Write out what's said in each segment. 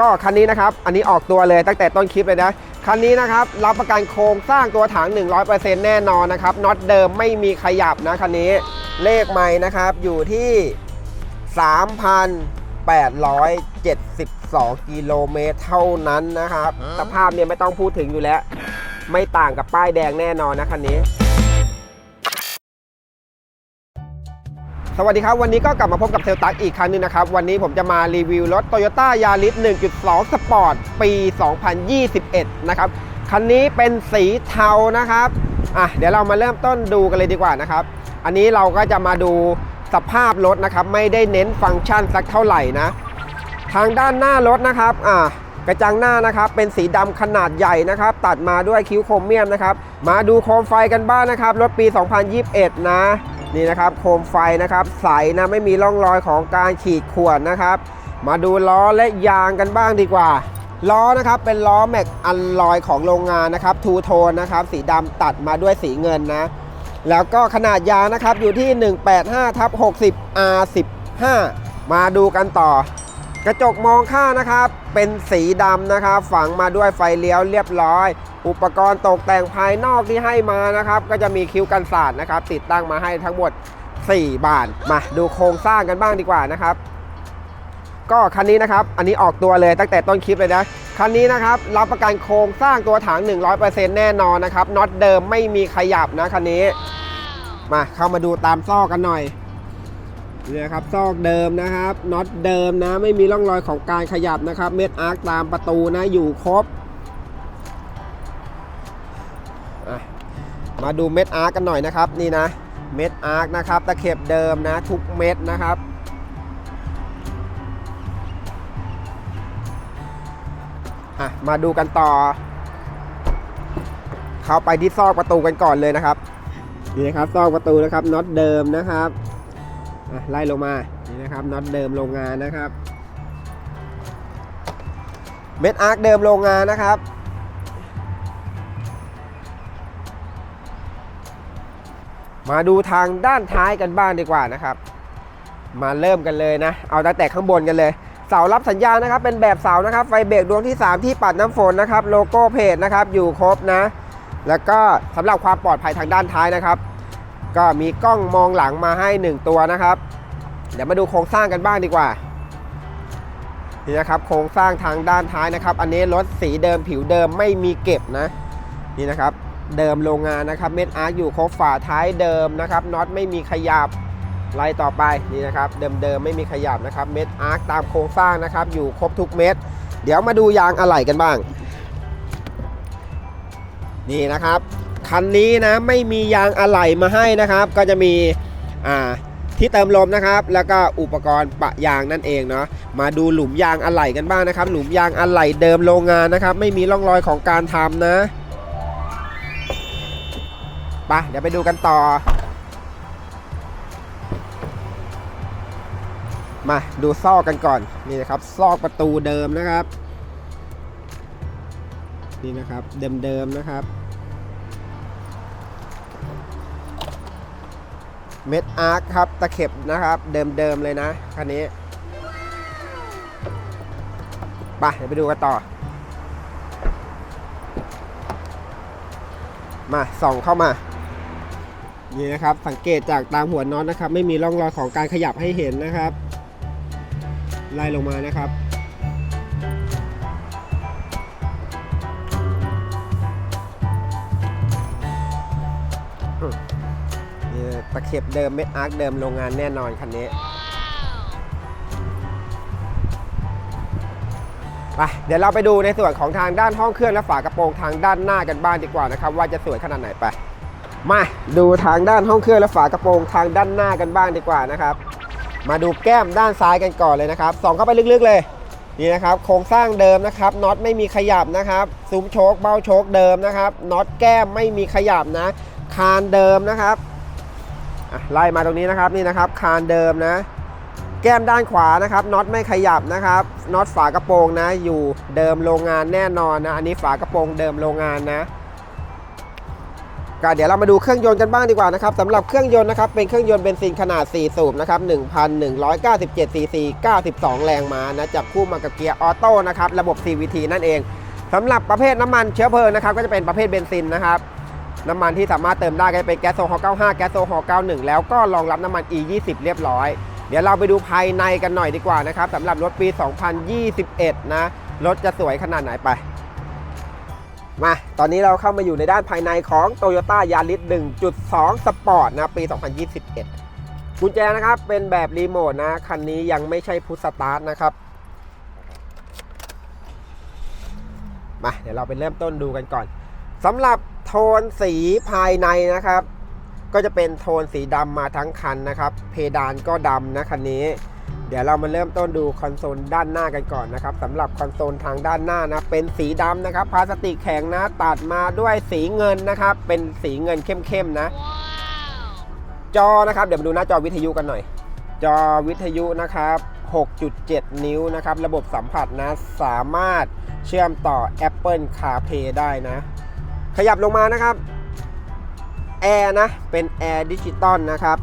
ก็คันนี้นะครับ อันนี้ออกตัวเลยตั้งแต่ต้นคลิปเลยนะ คันนี้นะครับรับประกันโครงสร้างตัวถัง 100%แน่นอนนะครับน็อตเดิมไม่มีขยับนะคันนี้ เลขใหม่นะครับอยู่ที่ 3,872 กิโลเมตรเท่านั้นนะครับ สภาพเนี่ยไม่ต้องพูดถึงอยู่แล้ว ไม่ต่างกับป้ายแดงแน่นอนนะคันนี้ สวัสดีครับ วันนี้ก็กลับมาพบกับเซลตักอีกครั้งหนึงนะครับ วันนี้ผมจะมารีวิวรถ Toyota Yaris 1.2 Sport ปี 2021 นะครับ คันนี้เป็นสีเทานะครับอะเดี๋ยวเรามาเริ่มต้นดูกันเลยดีกว่านะครับ อันนี้เราก็จะมาดูสภาพรถนะครับ ไม่ได้เน้นฟังก์ชันสักเท่าไหร่นะ ทางด้านหน้ารถนะครับอ่ากระจังหน้านะครับ เป็นสีดำขนาดใหญ่นะครับ ตัดมาด้วยคิ้วโครเมียมนะครับ มาดูโคมไฟกันบ้างนะครับ รถปี 2021 นะ นี่นะครับโคมไฟนะครับใสนะไม่มีร่องรอยของการขีดข่วนนะครับ มาดูล้อและยางกันบ้างดีกว่า ล้อนะครับเป็นล้อแม็กอันลอยของโรงงานนะครับทูโทนนะครับสีดำตัดมาด้วยสีเงินนะแล้วก็ขนาดยางนะครับอยู่ที่ 185ทับ60 R15 มาดูกันต่อ กระจกมองข้างนะครับเป็นสีดำนะครับฝังมาด้วยไฟเลี้ยวเรียบร้อย อุปกรณ์ตกแต่งภายนอกที่ให้มานะครับ ก็จะมีคิ้วกันสาดนะครับ ติดตั้งมาให้ทั้งหมด 4 บานมาดูโครงสร้างกันบ้างดีกว่านะครับ ก็คันนี้นะครับ อันนี้ออกตัวเลยตั้งแต่ต้นคลิปเลยนะคันนี้นะครับรับประกันโครงสร้างตัวถัง 100%แน่นอนนะครับน็อตเดิมไม่มีขยับนะคันนี้ มาเข้ามาดูตามซอกกันหน่อย เนี่นะครับซอกเดิมนะครับน็อตเดิมนะไม่มีร่องรอยของการขยับนะครับ เม็ดอาร์คตามประตูนะอยู่ครบ มาดูเม็ดอาร์คกันหน่อยนะครับนี่นะเม็ดอาร์คนะครับตะเข็บเดิมนะทุกเม็ดนะครับอะมาดูกันต่อ เข้าไปที่ซอกประตูกันก่อนเลยนะครับนี่นะครับซอกประตูนะครับน็อตเดิมนะครับ ไล่ลงมา นี่นะครับน็อตเดิมโรงงานนะครับ เม็ดอาร์คเดิมโรงงานนะครับ มาดูทางด้านท้ายกันบ้างดีกว่านะครับ มาเริ่มกันเลยนะ เอาตั้งแต่ข้างบนกันเลยเสารับสัญญาณนะครับ เป็นแบบเสานะครับ ไฟเบรกดวงที่ 3 ที่ปัดน้ำฝนนะครับ โลโก้เพจนะครับ อยู่ครบนะ แล้วก็สำหรับความปลอดภัยทางด้านท้ายนะครับ ก็มีกล้องมองหลังมาให้ 1 ตัวนะครับ เดี๋ยวมาดูโครงสร้างกันบ้างดีกว่านี่นะครับโครงสร้างทางด้านท้ายนะครับ อันนี้รถสีเดิมผิวเดิมไม่มีเก็บนะนี่นะครับ เดิมโรงงานนะครับเม็ดอาร์คอยู่ครบฝาท้ายเดิมนะครับน็อตไม่มีขยับไล่ต่อไปนี่นะครับ เดิมๆไม่มีขยับนะครับเม็ดอาร์คตามโครงสร้างนะครับ อยู่ครบทุกเม็ดเดี๋ยวมาดูยางอะไหล่กันบ้าง นี่นะครับ คันนี้นะไม่มียางอะไหล่มาให้นะครับ ก็จะมีอ่าที่เติมลมนะครับ แล้วก็อุปกรณ์ปะยางนั่นเองเนาะมาดูหลุมยางอะไหล่กันบ้างนะครับ หลุมยางอะไหล่เดิมโรงงานนะครับ ไม่มีร่องรอยของการทำนะไปเดี๋ยวไปดูกันต่อ มาดูซอกกันก่อนนี่นะครับ ซอกประตูเดิมนะครับ นี่นะครับเดิมๆนะครับ เม็ดอาร์คครับตะเข็บนะครับ เดิมๆเลยนะคันนี้ไปเดี๋ยวไปดูกันต่อ มาส่องเข้ามา นี่นะครับ สังเกตจากตามหัวน็อตนะครับ ไม่มีร่องรอยของการขยับให้เห็นนะครับ ไล่ลงมานะครับ ตะเข็บเดิมเม็ดอาร์คเดิมโรงงานแน่นอนคันนี้ไปเดี๋ยวเราไปดูในส่วนของทางด้านห้องเครื่องและฝากระโปรงทางด้านหน้ากันบ้างดีกว่านะครับ ว่าจะสวยขนาดไหนไป มาดูทางด้านห้องเครื่องและฝากระโปรงทางด้านหน้ากันบ้างดีกว่านะครับ มาดูแก้มด้านซ้ายกันก่อนเลยนะครับส่องเข้าไปลึกๆเลยนี่นะครับโครงสร้างเดิมนะครับน็อตไม่มีขยับนะครับซุ้มโชคเบ้าโชคเดิมนะครับน็อตแก้มไม่มีขยับนะ คานเดิมนะครับ ไล่มาตรงนี้นะครับนี่นะครับ คานเดิมนะ แก้มด้านขวานะครับน็อตไม่ขยับนะครับน็อตฝากระโปรงนะ อยู่เดิมโรงงานแน่นอนนะ อันนี้ฝากระโปรงเดิมโรงงานนะก็เดี๋ยวเรามาดูเครื่องยนต์กันบ้างดีกว่านะครับสำหรับเครื่องยนต์นะครับเป็นเครื่องยนต์เบนซินขนาด 4 สูบนะครับ 1,197 ซีซี 92 แรงม้านะจับคู่มากับเกียร์ออโต้นะครับ ระบบ CVT นั่นเองสำหรับประเภทน้ำมันเชื้อเพลิงนะครับ ก็จะเป็นประเภทเบนซินนะครับ น้ำมันที่สามารถเติมได้ก็จะเป็นแก๊สโซฮอล95 แก๊สโซฮอล91 แล้วก็รองรับน้ำมัน E20 เรียบร้อย เดี๋ยวเราไปดูภายในกันหน่อยดีกว่านะครับสำหรับรถปี 2021 นะ รถจะสวยขนาดไหนไป มา ตอนนี้เราเข้ามาอยู่ในด้านภายในของ Toyota Yaris 1.2 Sport นะ ปี 2021 กุญแจนะครับ เป็นแบบรีโมทนะ คันนี้ยังไม่ใช่พุทสตาร์ทนะครับมาเดี๋ยวเราไปเริ่มต้นดูกันก่อนสำหรับ นสีภายในนะครับ ก็จะเป็นโทนสีดำมาทั้งคันนะครับ เพดานก็ดำนะคันนี้ เดี๋ยวเรามาเริ่มต้นดูคอนโซลด้านหน้ากันก่อนนะครับสำหรับคอนโซลทางด้านหน้านะเป็นสีดำนะครับพลาสติกแข็งนะตัดมาด้วยสีเงินนะครับ เป็นสีเงินเข้มๆนะ จอนะครับเดี๋ยวมาดูหน้าจอวิทยุกันหน่อย จอวิทยุนะครับ6.7 นิ้วนะครับ ระบบสัมผัสนะ สามารถเชื่อมต่อ Apple CarPlay ได้นะ ขยับลงมานะครับแอร์นะ เป็นแอร์ดิจิตอลนะครับ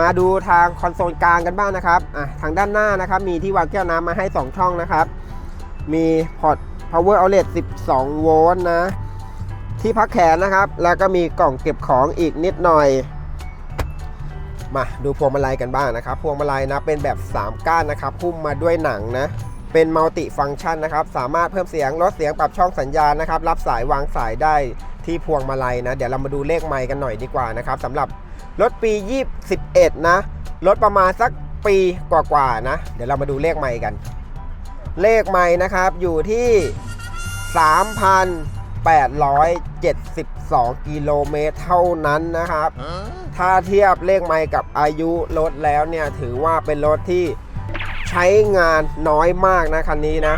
มาดูทางคอนโซลกลางกันบ้างนะครับอะทางด้านหน้านะครับ มีที่วางแก้วน้ำมาให้ 2 ช่องนะครับ มีพอร์ต power outlet 12 โวลต์นะ ที่พักแขนนะครับ แล้วก็มีกล่องเก็บของอีกนิดหน่อย มาดูพวงมาลัยกันบ้างนะครับ พวงมาลัยนะเป็นแบบ 3 ก้านนะครับหุ้มมาด้วยหนังนะ เป็นมัลติฟัง c t ชันนะครับ สามารถเพิ่มเสียงลดเสียงปรับช่องสัญญาณนะครับ รับสายวางสายได้ที่พวงมาลัยนะ เดี๋ยวเรามาดูเลขไมค์กันหน่อยดีกว่านะครับสำหรับรถปี21นะรถประมาณสักปีกว่าๆนะ เดี๋ยวเรามาดูเลขไมค์กัน เลขไมค์นะครับอยู่ที่ 3,872 กิโลเมตรเท่านั้นนะครับ ถ้าเทียบเลขไมค์กับอายุรถแล้วเนี่ยถือว่าเป็นรถที่ใช้งานน้อยมากนะคันนี้นะ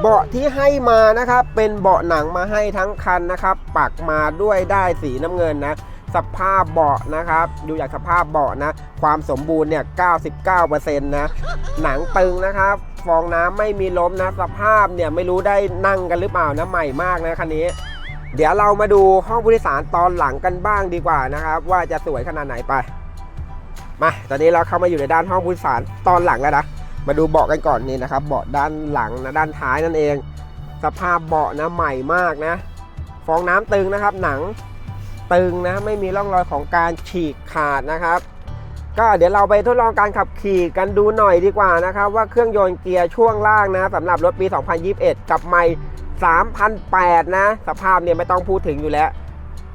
เบาะที่ให้มานะครับ เป็นเบาะหนังมาให้ทั้งคันนะครับ ปักมาด้วยได้สีน้ำเงินนะ สภาพเบาะนะครับ ดูจากสภาพเบาะนะ ความสมบูรณ์เนี่ย 99%นะ หนังตึงนะครับ ฟองน้ำไม่มีล้มนะ สภาพเนี่ยไม่รู้ได้นั่งกันหรือเปล่านะ ใหม่มากนะคันนี้เดี๋ยวเรามาดูห้องผู้โดยสารตอนหลังกันบ้างดีกว่านะครับ ว่าจะสวยขนาดไหนไป มา ตอนนี้เราเข้ามาอยู่ในด้านห้องผู้โดยสารตอนหลังแล้วนะ มาดูเบาะกันก่อนนี่นะครับ เบาะด้านหลังนะด้านท้ายนั่นเอง สภาพเบาะนะใหม่มากนะ ฟองน้ำตึงนะครับ หนังตึงนะไม่มีร่องรอยของการฉีกขาดนะครับ ก็เดี๋ยวเราไปทดลองการขับขี่กันดูหน่อยดีกว่านะครับ ว่าเครื่องยนต์เกียร์ช่วงล่างนะสำหรับรถปี 2021 กับไม่3,008นะ สภาพเนี่ยไม่ต้องพูดถึงอยู่แล้ว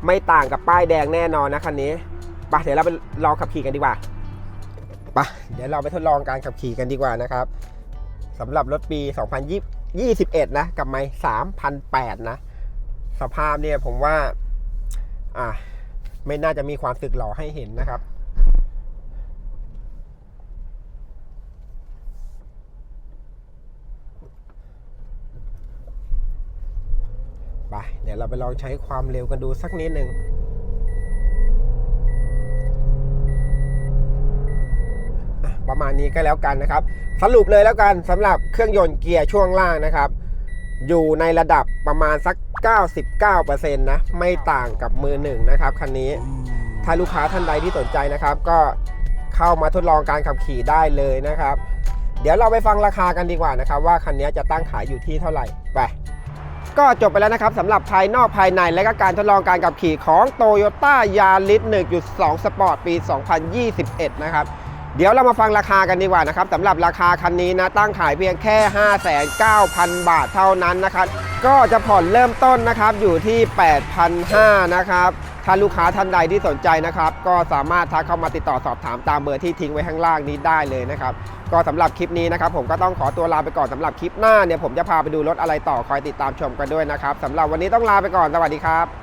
ไม่ต่างกับป้ายแดงแน่นอนนะคันนี้ไปเดี๋ยวเราไปลองขับขี่กันดีกว่า ไปเดี๋ยวเราไปทดลองการขับขี่กันดีกว่านะครับสำหรับรถปี 2021 นะ กับไม่3,008 นะ สภาพเนี่ยผมว่าอ่าไม่น่าจะมีความสึกหล่อให้เห็นนะครับ ไป เดี๋ยวเราไปลองใช้ความเร็วกันดูสักนิดหนึ่งอะ ประมาณนี้ก็แล้วกันนะครับ สรุปเลยแล้วกันสำหรับเครื่องยนต์เกียร์ช่วงล่างนะครับ อยู่ในระดับประมาณสัก 99%นะไม่ต่างกับมือหนึ่งนะครับคันนี้ถ้าลูกค้าท่านใดที่สนใจนะครับ ก็เข้ามาทดลองการขับขี่ได้เลยนะครับ เดี๋ยวเราไปฟังราคากันดีกว่านะครับ ว่าคันนี้จะตั้งขายอยู่ที่เท่าไหร่ไปก็จบไปแล้วนะครับสำหรับภายนอกภายในและก็การทดลองการขับขี่ของ Toyota Yaris 1.2 Sport ปี 2021 นะครับ เดี๋ยวเรามาฟังราคากันดีกว่านะครับสำหรับราคาคันนี้นะตั้งขายเพียงแค่ 59,000 บาทเท่านั้นนะครับ ก็จะผ่อนเริ่มต้นนะครับอยู่ที่ 8,500นะครับถ้าลูกค้าท่านใดที่สนใจนะครับ ก็สามารถทักเข้ามาติดต่อสอบถามตามเบอร์ที่ทิ้งไว้ข้างล่างนี้ได้เลยนะครับ ก็สำหรับคลิปนี้นะครับ ผมก็ต้องขอตัวลาไปก่อนสำหรับคลิปหน้าเนี่ยผมจะพาไปดูรถอะไรต่อคอยติดตามชมกันด้วยนะครับสำหรับวันนี้ต้องลาไปก่อนสวัสดีครับ